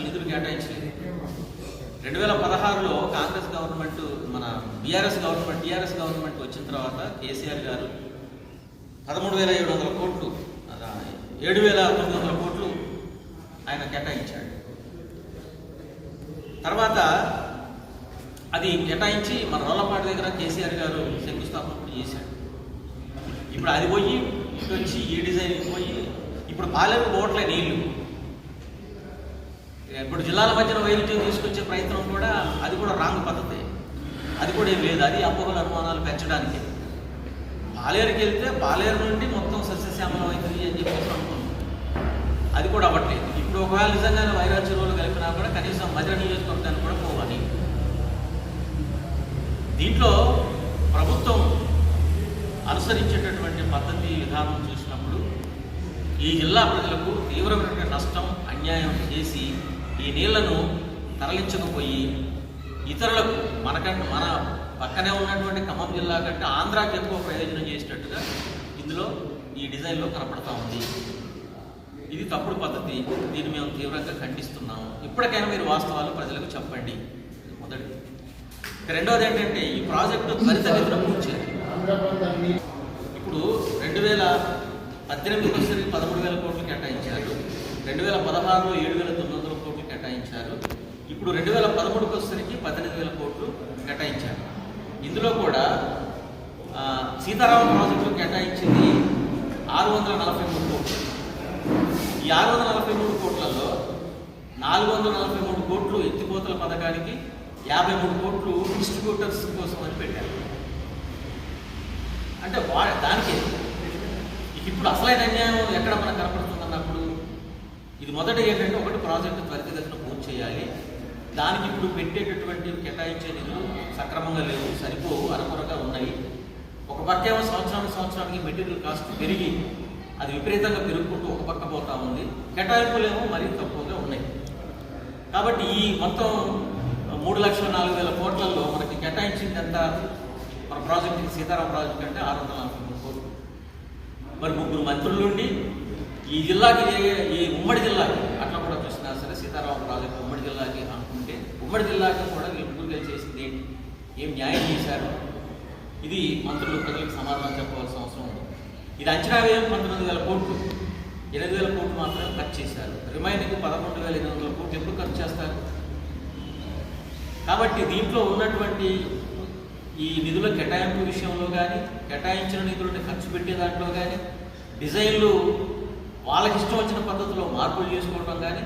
అసలు నిధులు కేటాయించలేదు. రెండు వేల పదహారులో కాంగ్రెస్ గవర్నమెంట్ మన బీఆర్ఎస్ గవర్నమెంట్ టీఆర్ఎస్ గవర్నమెంట్ వచ్చిన తర్వాత కేసీఆర్ గారు పదమూడు వేల ఏడు వందల కోట్లు ఏడు వేల తొమ్మిది వందల కోట్లు ఆయన కేటాయించాడు. తర్వాత అది కేటాయించి మన రోలపాటి దగ్గర కేసీఆర్ గారు శంకుస్థాపన చేశాడు. ఇప్పుడు అది పోయి ఇటు వచ్చి ఈ డిజైన్ పోయి ఇప్పుడు పాలెం పోవట్లే నీళ్ళు ఇప్పుడు జిల్లాల మధ్యన వైరుధ్యం తీసుకొచ్చే ప్రయత్నం కూడా అది కూడా రాంగ్ పద్ధతి. అది కూడా ఏం లేదు. అది అపోహల అనుమానాలు పెంచడానికి. పాలేరుకి వెళ్తే పాలేరు నుండి మొత్తం సస్యశ్యామలం అవుతుంది అని చెప్పేసి అనుకున్నాం. అది కూడా అవ్వట్లేదు. ఇప్పుడు ఒకవేళ నిజంగానే వైరాల్ చెరువులు కలిపినా కూడా కనీసం మధ్య నియోజకవర్గానికి కూడా పోవాలి. దీంట్లో ప్రభుత్వం అనుసరించేటటువంటి పద్ధతి విధానం చూసినప్పుడు ఈ జిల్లా ప్రజలకు తీవ్రమైన నష్టం అన్యాయం చేసి ఈ నీళ్ళను తరలించకపోయి ఇతరులకు మనకంటే మన పక్కనే ఉన్నటువంటి ఖమ్మం జిల్లా కంటే ఆంధ్రాకి ఎక్కువ ప్రయోజనం చేసినట్టుగా ఇందులో ఈ డిజైన్లో కనపడతా ఉంది. ఇది తప్పుడు పద్ధతి. దీన్ని మేము తీవ్రంగా ఖండిస్తున్నాము. ఇప్పటికైనా మీరు వాస్తవాలు ప్రజలకు చెప్పండి. మొదటి రెండవది ఏంటంటే ఈ ప్రాజెక్టు త్వరితగతిన పూర్తి ఇప్పుడు రెండు వేల పద్దెనిమిది వచ్చేసరికి పదమూడు వేల కోట్లు కేటాయించారు. రెండు వేల పదహారులో ఏడు వేల తొమ్మిది కేటాయించారు ఇప్పుడు రెండు వేల పదమూడుకి వచ్చేసరికి పద్దెనిమిది వేల కోట్లు కేటాయించారు. ఇందులో కూడా సీతారామ ప్రాజెక్టులు కేటాయించింది ఆరు వందల నలభై మూడు కోట్లు. ఈ ఆరు వందల నలభై మూడు కోట్లలో నాలుగు వందల నలభై మూడు కోట్లు ఎత్తిపోతల పథకానికి యాభై మూడు కోట్లు డిస్ట్రిబ్యూటర్స్ కోసం అని పెట్టారు. అంటే వా దానికి ఇప్పుడు అసలైన అన్యాయం ఎక్కడ మనకు కనపడుతుంది? ఇది మొదట ఏంటంటే ఒకటి ప్రాజెక్టు త్వరితగతిన పూర్తి చేయాలి. దానికి ఇప్పుడు పెట్టేటటువంటి కేటాయించే నిధులు సక్రమంగా లేవు సరిపోవు అరకొరగా ఉన్నాయి. ఒక పక్కేమో సంవత్సరానికి సంవత్సరానికి మెటీరియల్ కాస్ట్ పెరిగి అది విపరీతంగా పెరుగుకుంటూ ఒక పక్క పోతా ఉంది. కేటాయింపులేమో మరీ తక్కువగా ఉన్నాయి. కాబట్టి ఈ మొత్తం మూడు లక్షల నాలుగు వేల కోట్లలో మనకి కేటాయించింది ఎంత మన ప్రాజెక్ట్ సీతారాం ప్రాజెక్ట్ అంటే ఆరు వందల నలభై మూడు కోట్లు. మరి ముగ్గురు మంత్రుల నుండి ఈ జిల్లాకి ఈ ఉమ్మడి జిల్లాకి అట్లా కూడా చూసినా సరే సీతారామ ప్రాజెక్ట్ ఉమ్మడి జిల్లాకి అనుకుంటే ఉమ్మడి జిల్లాకి కూడా వీళ్ళు పూర్తిగా చేసింది ఏంటి ఏం న్యాయం చేశారు? ఇది మంత్రులు ప్రజలకు సమాధానం చెప్పవలసిన అవసరం ఉంది. ఇది అంచనా వ్యయం పంతొమ్మిది వేల కోట్లు. ఎనిమిది వేల కోట్లు మాత్రమే ఖర్చు చేశారు. రిమైనింగ్ పదకొండు వేల ఎనిమిది వందల కోట్లు ఎప్పుడు ఖర్చు చేస్తారు? కాబట్టి దీంట్లో ఉన్నటువంటి ఈ నిధుల కేటాయింపు విషయంలో కానీ కేటాయించిన నిధులను ఖర్చు పెట్టే దాంట్లో కానీ డిజైన్లు వాళ్ళకి ఇష్టం వచ్చిన పద్ధతిలో మార్పులు చేసుకోవడం కానీ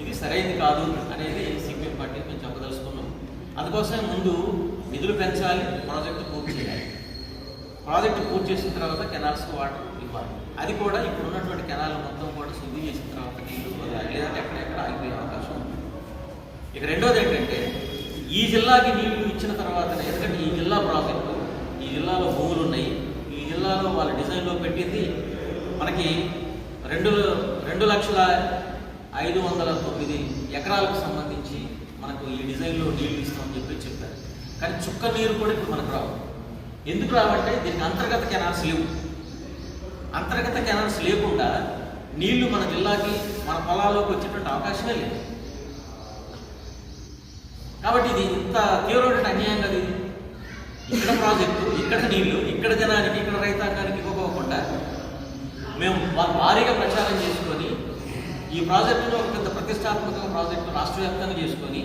ఇది సరైనది కాదు అనేది సిపిఎం పార్టీ మేము చెప్పదలుచుకున్నాం. అందుకోసమే ముందు నిధులు పెంచాలి ప్రాజెక్టు పూర్తి చేయాలి. ప్రాజెక్టు పూర్తి చేసిన తర్వాత కెనాల్స్ వాటర్ ఇవ్వాలి. అది కూడా ఇప్పుడు ఉన్నటువంటి కెనాల్ మొత్తం కూడా శుద్ధి చేసిన తర్వాత నీళ్ళు వదలాలి. లేదంటే ఎక్కడెక్కడ ఆగిపోయే అవకాశం ఉంది. ఇక రెండోది ఏంటంటే ఈ జిల్లాకి నీళ్ళు ఇచ్చిన తర్వాత ఎందుకంటే ఈ జిల్లా ప్రాజెక్టు ఈ జిల్లాలో భూములు ఉన్నాయి. ఈ జిల్లాలో వాళ్ళ డిజైన్లో పెట్టింది మనకి రెండు రెండు లక్షల ఐదు వందల తొమ్మిది ఎకరాలకు సంబంధించి మనకు ఈ డిజైన్లో నీళ్ళు ఇస్తామని చెప్పి చెప్పారు. కానీ చుక్క నీరు కూడా ఇప్పుడు మనకు రావు. ఎందుకు రావంటే దీనికి అంతర్గత కెనాల్స్ లేవు. అంతర్గత కెనాల్స్ లేకుండా నీళ్ళు మన జిల్లాకి మన పొలాల్లోకి వచ్చేటువంటి అవకాశమే లేదు. కాబట్టి ఇది ఇంత తీవ్రమైన అన్యాయం కదా ఇక్కడ ప్రాజెక్టు ఇక్కడ నీళ్ళు ఇక్కడ జనానికి ఇక్కడ రైతాంగానికి మేము వా- భారీగా ప్రచారం చేసుకొని ఈ ప్రాజెక్టును ఒక పెద్ద ప్రతిష్టాత్మక ప్రాజెక్టు రాష్ట్ర వ్యాప్తంగా చేసుకొని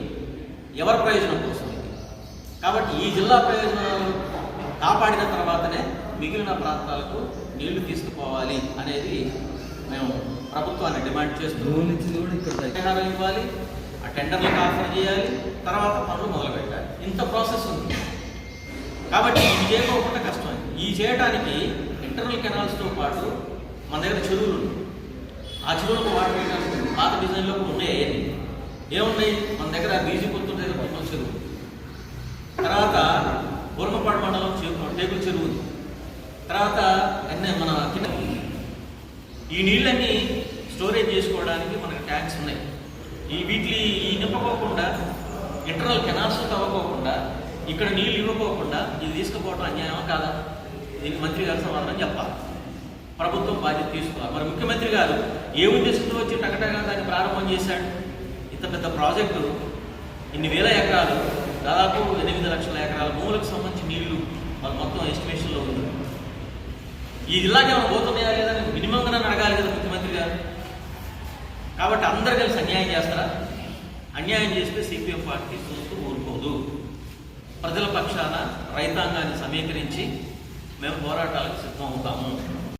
ఎవరి ప్రయోజనం కోసం ఇది? కాబట్టి ఈ జిల్లా ప్రయోజనాలు కాపాడిన తర్వాతనే మిగిలిన ప్రాంతాలకు నీళ్ళు తీసుకుపోవాలి అనేది మేము ప్రభుత్వాన్ని డిమాండ్ చేస్తూ పరిహారం ఇవ్వాలి ఆ టెండర్లకు ఆఫర్ చేయాలి తర్వాత పనులు మొదలు పెట్టాలి ఇంత ప్రాసెస్ ఉంది. కాబట్టి ఇది చేయకపోకుండా కష్టం. ఈ చేయడానికి ఇంటర్నల్ కెనాల్స్తో పాటు మన దగ్గర చెరువులు ఉన్నాయి. ఆ చెరువులకు వాటర్ వేయడానికి పాత డిజైన్లో ఉన్నాయి అవన్నీ. ఏమున్నాయి? మన దగ్గర బీజీ పొత్తు దగ్గర కొత్త చెరువు. తర్వాత బుర్మపాడు మండలం చెరువు టేకుల చెరువు తర్వాత అన్నీ మన కింద ఈ నీళ్ళన్నీ స్టోరేజ్ చేసుకోవడానికి మనకి ట్యాంక్స్ ఉన్నాయి. ఈ వీటిని ఈ నింపకోకుండా ఇంటర్నల్ కెనాల్స్ తవ్వకోకుండా ఇక్కడ నీళ్ళు ఇవ్వకోకుండా ఇది తీసుకుపోవడం అన్యాయమా కాదా? దీనికి మంత్రి గారు సమాధానం చెప్పాలి. ప్రభుత్వం బాధ్యత తీసుకోవాలి మరి ముఖ్యమంత్రి గారు ఏ ఉద్దేశంతో వచ్చి టకటగా దాన్ని ప్రారంభం చేశాడు? ఇంత పెద్ద ప్రాజెక్టు ఇన్ని వేల ఎకరాలు దాదాపు ఎనిమిది లక్షల ఎకరాల భూములకు సంబంధించి నీళ్ళు మన మొత్తం ఎస్టిమేషన్లో ఉంది. ఈ జిల్లాకి ఏమైనా పోతున్నాయా లేదా మినిమం గా అడగాలి కదా ముఖ్యమంత్రి గారు. కాబట్టి అందరు కలిసి అన్యాయం చేస్తారా? అన్యాయం చేస్తే సిపిఎం పార్టీ చూస్తూ ఊరుకోదు. ప్రజల పక్షాన రైతాంగాన్ని సమీకరించి మేము పోరాటాలకు సిద్ధం అవుతాము.